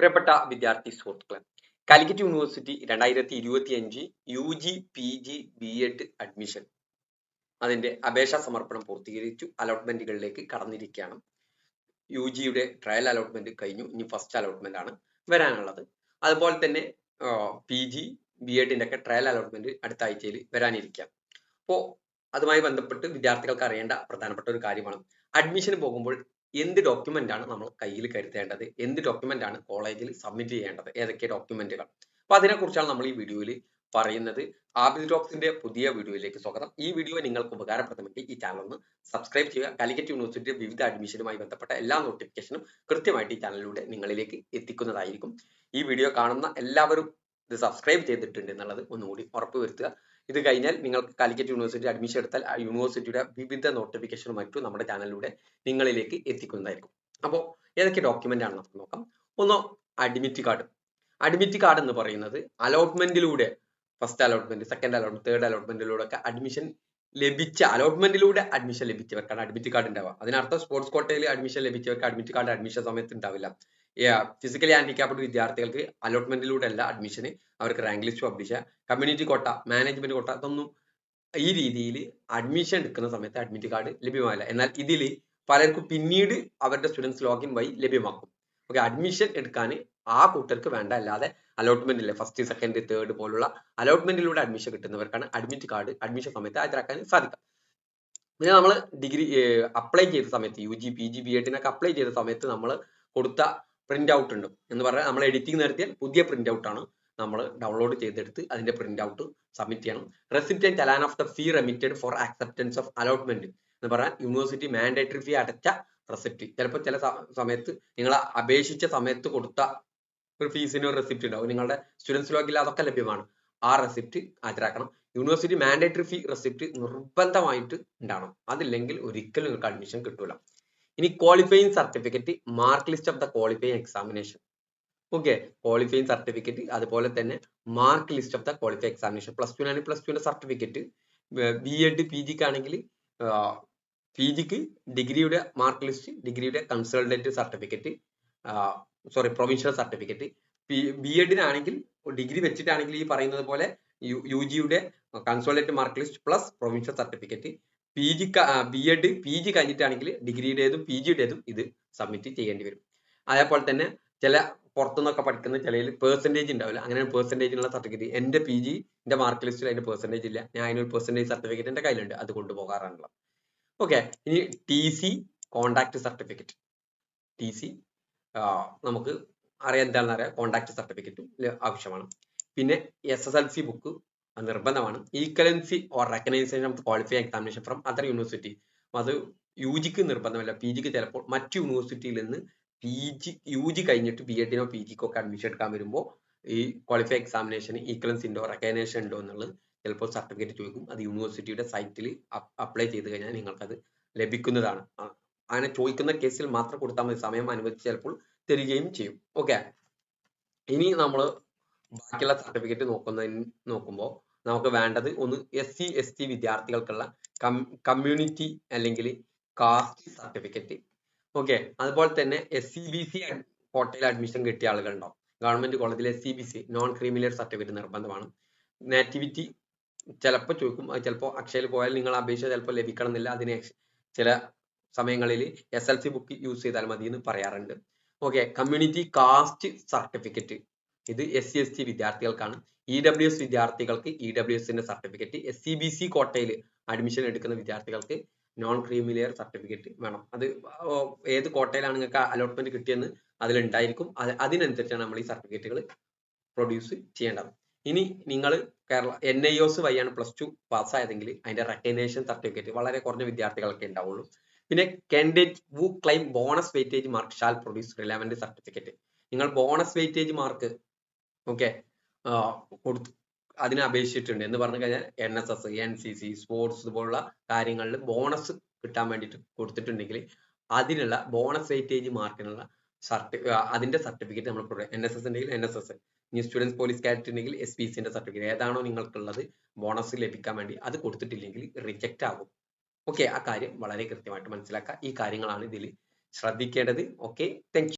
പ്രിയപ്പെട്ട വിദ്യാർത്ഥി സുഹൃത്തുക്കളെ കാലിക്കറ്റ് യൂണിവേഴ്സിറ്റി രണ്ടായിരത്തി ഇരുപത്തി അഞ്ച് U G P G B Ed admission അതിന്റെ അപേക്ഷാ സമർപ്പണം പൂർത്തീകരിച്ചു. അലോട്ട്മെന്റുകളിലേക്ക് കടന്നിരിക്കുകയാണ്. യു ജിയുടെ ട്രയൽ അലോട്ട്മെന്റ് കഴിഞ്ഞു. ഇനി ഫസ്റ്റ് അലോട്ട്മെന്റ് ആണ് വരാനുള്ളത്. അതുപോലെ തന്നെ പി ജി ബി എഡിന്റെ ഒക്കെ ട്രയൽ അലോട്ട്മെന്റ് അടുത്ത ആഴ്ചയിൽ വരാനിരിക്കാം അപ്പോൾ അതുമായി ബന്ധപ്പെട്ട് വിദ്യാർത്ഥികൾക്ക് അറിയേണ്ട പ്രധാനപ്പെട്ട ഒരു കാര്യമാണ്. അഡ്മിഷന് പോകുമ്പോൾ എന്ത് ഡോക്യുമെന്റ് ആണ് നമ്മൾ കയ്യിൽ കരുതേണ്ടത്? എന്ത് ഡോക്യുമെന്റ് ആണ് കോളേജിൽ സബ്മിറ്റ് ചെയ്യേണ്ടത്? ഏതൊക്കെ ഡോക്യുമെന്റുകൾ അപ്പൊ അതിനെക്കുറിച്ചാണ് നമ്മൾ ഈ വീഡിയോയിൽ പറയുന്നത്. ആബിദ് ഡോക്സിന്റെ പുതിയ വീഡിയോയിലേക്ക് സ്വാഗതം. ഈ വീഡിയോ നിങ്ങൾക്ക് ഉപകാരപ്രദമെങ്കിൽ ഈ ചാനൽ ഒന്ന് സബ്സ്ക്രൈബ് ചെയ്യുക. കാലിക്കറ്റ് യൂണിവേഴ്സിറ്റിയുടെ വിവിധ അഡ്മിഷനുമായി ബന്ധപ്പെട്ട എല്ലാ നോട്ടിഫിക്കേഷനും കൃത്യമായിട്ട് ഈ ചാനലിലൂടെ നിങ്ങളിലേക്ക് എത്തിക്കുന്നതായിരിക്കും. ഈ വീഡിയോ കാണുന്ന എല്ലാവരും ഇത് സബ്സ്ക്രൈബ് ചെയ്തിട്ടുണ്ട് എന്നുള്ളത് ഒന്നുകൂടി ഉറപ്പുവരുത്തുക ഇത് കഴിഞ്ഞാൽ നിങ്ങൾക്ക് കാലിക്കറ്റ് യൂണിവേഴ്സിറ്റി അഡ്മിഷൻ എടുത്താൽ ആ യൂണിവേഴ്സിറ്റിയുടെ വിവിധ നോട്ടിഫിക്കേഷനും മറ്റും നമ്മുടെ ചാനലിലൂടെ നിങ്ങളിലേക്ക് എത്തിക്കുന്നതായിരിക്കും. അപ്പോൾ ഏതൊക്കെ ഡോക്യുമെന്റ് ആണ് നമുക്ക് നോക്കാം. ഒന്ന് അഡ്മിറ്റ് കാർഡ് അഡ്മിറ്റ് കാർഡ് എന്ന് പറയുന്നത് അലോട്ട്മെന്റിലൂടെ first allotment second allotment third അലോട്ട്മെന്റിലൂടെ ഒക്കെ അഡ്മിഷൻ ലഭിച്ച അലോട്ട്മെന്റിലൂടെ അഡ്മിഷൻ ലഭിച്ചവർക്കാണ് അഡ്മിറ്റ് കാർഡ് ഉണ്ടാവുക. അതിനർത്ഥം സ്പോർട്സ് കോട്ടയിൽ അഡ്മിഷൻ ലഭിച്ചവർക്ക് അഡ്മിറ്റ് കാർഡ് അഡ്മിഷൻ സമയത്ത് ഉണ്ടാവില്ല. ഫിസിക്കലി ഹാൻഡിക്യാപ്ഡ് വിദ്യാർത്ഥികൾക്ക് അലോട്ട്മെന്റിലൂടെ അല്ല അഡ്മിഷന് അവർക്ക് റാങ്ക് ലിസ്റ്റ് പബ്ലിഷ് ചെയ്യുക കമ്മ്യൂണിറ്റി കോട്ട മാനേജ്മെന്റ് കോട്ട അതൊന്നും ഈ രീതിയിൽ അഡ്മിഷൻ എടുക്കുന്ന സമയത്ത് അഡ്മിറ്റ് കാർഡ് ലഭ്യമാവില്ല. എന്നാൽ ഇതിൽ പലർക്കും പിന്നീട് അവരുടെ സ്റ്റുഡൻസ് ലോഗിൻ വഴി ലഭ്യമാക്കും. ഓക്കെ അഡ്മിഷൻ എടുക്കാൻ ആ കൂട്ടർക്ക് വേണ്ട അല്ലാതെ അലോട്ട്മെന്റ് ഇല്ല. ഫസ്റ്റ് സെക്കൻഡ് തേർഡ് പോലുള്ള അലോട്ട്മെന്റിലൂടെ അഡ്മിഷൻ കിട്ടുന്നവർക്കാണ് അഡ്മിറ്റ് കാർഡ് അഡ്മിഷൻ സമയത്ത് ഹാജരാക്കാൻ സാധിക്കുക. പിന്നെ നമ്മൾ ഡിഗ്രി അപ്ലൈ ചെയ്ത സമയത്ത് U G P G B എഡിനൊക്കെ apply ചെയ്ത സമയത്ത് നമ്മൾ കൊടുത്ത പ്രിന്റ് ഔട്ട് ഉണ്ട്. എന്ന് പറഞ്ഞാൽ നമ്മൾ എഡിറ്റിംഗ് നടത്തിയാൽ പുതിയ പ്രിന്റ് ഔട്ട് ആണ് നമ്മൾ ഡൗൺലോഡ് ചെയ്തെടുത്ത് അതിന്റെ പ്രിന്റ് ഔട്ട് സബ്മിറ്റ് ചെയ്യണം. Receipt and challan of the fee remitted for acceptance of allotment എന്ന് പറഞ്ഞാൽ യൂണിവേഴ്സിറ്റി മാൻഡേറ്ററി ഫീ അടച്ച റെസിപ്റ്റ് ചിലപ്പോൾ ചില സമയത്ത് നിങ്ങൾ അപേക്ഷിച്ച സമയത്ത് കൊടുത്ത ഒരു ഫീസിന് ഒരു റെസിപ്റ്റ് ഉണ്ടാവും. നിങ്ങളുടെ സ്റ്റുഡൻസ് ലോഗിൽ അതൊക്കെ ലഭ്യമാണ്. ആ റെസിപ്റ്റ് ഹാജരാക്കണം. യൂണിവേഴ്സിറ്റി മാൻഡേറ്ററി ഫീ റെസിപ്റ്റ് നിർബന്ധമായിട്ട് ഉണ്ടാവണം. അതില്ലെങ്കിൽ ഒരിക്കലും നിങ്ങൾക്ക് അഡ്മിഷൻ കിട്ടൂല. ഇനി qualifying certificate mark list of the qualifying examination okay qualifying certificate അതുപോലെ തന്നെ mark list of the qualify examination plus two ആണെങ്കിൽ പ്ലസ് ടുവിന്റെ സർട്ടിഫിക്കറ്റ് ബി എഡ് പി ജിക്ക് ആണെങ്കിൽ പി ജിക്ക് ഡിഗ്രിയുടെ മാർക്ക് ലിസ്റ്റ് ഡിഗ്രിയുടെ consultant certificate sorry provincial certificate B എഡിനാണെങ്കിൽ degree വെച്ചിട്ടാണെങ്കിൽ ഈ പറയുന്നത് പോലെ യു ജിയുടെ consolidate mark list plus provincial certificate P G B Ed P G കഴിഞ്ഞിട്ടാണെങ്കിൽ ഡിഗ്രിയുടേതും പി ജിയുടേതും ഇത് സബ്മിറ്റ് ചെയ്യേണ്ടി വരും. അതേപോലെ തന്നെ ചില പുറത്തുനിന്നൊക്കെ പഠിക്കുന്ന ചിലയിൽ പേഴ്സന്റേജ് ഉണ്ടാവില്ല. അങ്ങനെ പേഴ്സന്റേജിനുള്ള സർട്ടിഫിക്കറ്റ് എന്റെ പി ജി എന്റെ മാർക്ക് ലിസ്റ്റിൽ അതിന്റെ പേഴ്സന്റേജ് ഇല്ല. ഞാൻ അതിനൊരു പേഴ്സന്റേജ് സർട്ടിഫിക്കറ്റ് എന്റെ കയ്യിലുണ്ട്. അത് കൊണ്ടുപോകാറാണല്ലോ ഓക്കെ ഇനി T C contact certificate T C നമുക്ക് അറിയാൻ എന്താണെന്ന് അറിയാം കോണ്ടാക്ട് സർട്ടിഫിക്കറ്റും ആവശ്യമാണ്. പിന്നെ S S L C book നിർബന്ധമാണ്. Equivalency or recognition of qualify examination from other university അത് യു ജിക്ക് നിർബന്ധമല്ല. പി ജിക്ക് ചിലപ്പോൾ മറ്റു യൂണിവേഴ്സിറ്റിയിൽ നിന്ന് പി ജി യു ജി കഴിഞ്ഞിട്ട് ബി എഡിനോ പി ജിക്കോ ഒക്കെ അഡ്മിഷൻ എടുക്കാൻ വരുമ്പോൾ ഈ ക്വാളിഫൈ എക്സാമിനേഷൻ ഈക്വലൻസി ഉണ്ടോ റെക്കഗ്നേഷൻ ഉണ്ടോ എന്നുള്ളത് ചിലപ്പോൾ സർട്ടിഫിക്കറ്റ് ചോദിക്കും. അത് യൂണിവേഴ്സിറ്റിയുടെ സൈറ്റിൽ അപ്ലൈ ചെയ്ത് കഴിഞ്ഞാൽ നിങ്ങൾക്കത് ലഭിക്കുന്നതാണ്. അങ്ങനെ ചോദിക്കുന്ന കേസിൽ മാത്രം കൊടുത്താൽ മതി. സമയം അനുവദിച്ച് ചിലപ്പോൾ തരികയും ചെയ്യും. ഓക്കെ ഇനി നമ്മൾ ബാക്കിയുള്ള സർട്ടിഫിക്കറ്റ് നോക്കുന്നതിന് നോക്കുമ്പോൾ നമുക്ക് വേണ്ടത് ഒന്ന് എസ് സി എസ് ടി വിദ്യാർത്ഥികൾക്കുള്ള കമ്മ്യൂണിറ്റി അല്ലെങ്കിൽ കാസ്റ്റ് സർട്ടിഫിക്കറ്റ് ഓക്കെ അതുപോലെ തന്നെ എസ് സി ബി സി കോട്ടയിൽ അഡ്മിഷൻ കിട്ടിയ ആളുകളുണ്ടാവും ഗവൺമെന്റ് കോളേജിൽ S C B C non creamy layer certificate നിർബന്ധമാണ്. നാറ്റിവിറ്റി ചിലപ്പോൾ ചോദിക്കും ചിലപ്പോൾ അക്ഷയയിൽ പോയാൽ നിങ്ങൾ അപേക്ഷ ചിലപ്പോൾ ലഭിക്കണം എന്നില്ല അതിന് ചില സമയങ്ങളിൽ S L C book use ചെയ്താൽ മതി എന്ന് പറയാറുണ്ട്. ഓക്കെ കമ്മ്യൂണിറ്റി കാസ്റ്റ് സർട്ടിഫിക്കറ്റ് ഇത് എസ് സി എസ് ടി വിദ്യാർത്ഥികൾക്കാണ്. ഇ ഡബ്ല്യു എസ് വിദ്യാർത്ഥികൾക്ക് ഇ ഡബ്ല്യു എസിന്റെ certificate S C B C കോട്ടയിൽ അഡ്മിഷൻ എടുക്കുന്ന വിദ്യാർത്ഥികൾക്ക് നോൺ ക്രീമിലെയർ സർട്ടിഫിക്കറ്റ് വേണം. അത് ഏത് കോട്ടയിലാണ് നിങ്ങൾക്ക് അലോട്ട്മെന്റ് കിട്ടിയെന്ന് അതിലുണ്ടായിരിക്കും. അതിനനുസരിച്ചാണ് നമ്മൾ ഈ സർട്ടിഫിക്കറ്റുകൾ പ്രൊഡ്യൂസ് ചെയ്യേണ്ടത്. ഇനി നിങ്ങൾ കേരള എൻ ഐ ഒസ് വഴിയാണ് പ്ലസ് ടു പാസ്സായതെങ്കിൽ അതിന്റെ റെക്കഗ്നേഷൻ സർട്ടിഫിക്കറ്റ് വളരെ കുറഞ്ഞ വിദ്യാർത്ഥികൾക്ക് ഉണ്ടാവുള്ളൂ. പിന്നെ candidate who claim bonus weightage mark shall produce relevant certificate നിങ്ങൾ ബോണസ് വെയിറ്റേജ് മാർക്ക് ഓക്കെ അതിനെ അപേക്ഷിച്ചിട്ടുണ്ട്. എന്ന് പറഞ്ഞു കഴിഞ്ഞാൽ N S S N C C sports പോലുള്ള കാര്യങ്ങളിൽ ബോണസ് കിട്ടാൻ വേണ്ടിയിട്ട് കൊടുത്തിട്ടുണ്ടെങ്കിൽ അതിനുള്ള ബോണസ് വെയിറ്റേജ് മാർക്കിനുള്ള സർട്ടി അതിന്റെ സർട്ടിഫിക്കറ്റ് നമ്മൾ എൻ എസ് എസ് ഉണ്ടെങ്കിൽ എൻ എസ് എസ് ഇനി സ്റ്റുഡൻസ് പോലീസ് കാഡറ്റ് ഉണ്ടെങ്കിൽ എസ് പി സിന്റെ സർട്ടിഫിക്കറ്റ് ഏതാണോ നിങ്ങൾക്കുള്ളത് ബോണസ് ലഭിക്കാൻ വേണ്ടി അത് കൊടുത്തിട്ടില്ലെങ്കിൽ റിജക്റ്റ് ആകും. ഓക്കെ ആ കാര്യം വളരെ കൃത്യമായിട്ട് മനസ്സിലാക്കുക. ഈ കാര്യങ്ങളാണ് ഇതിൽ ശ്രദ്ധിക്കേണ്ടത്. Okay thank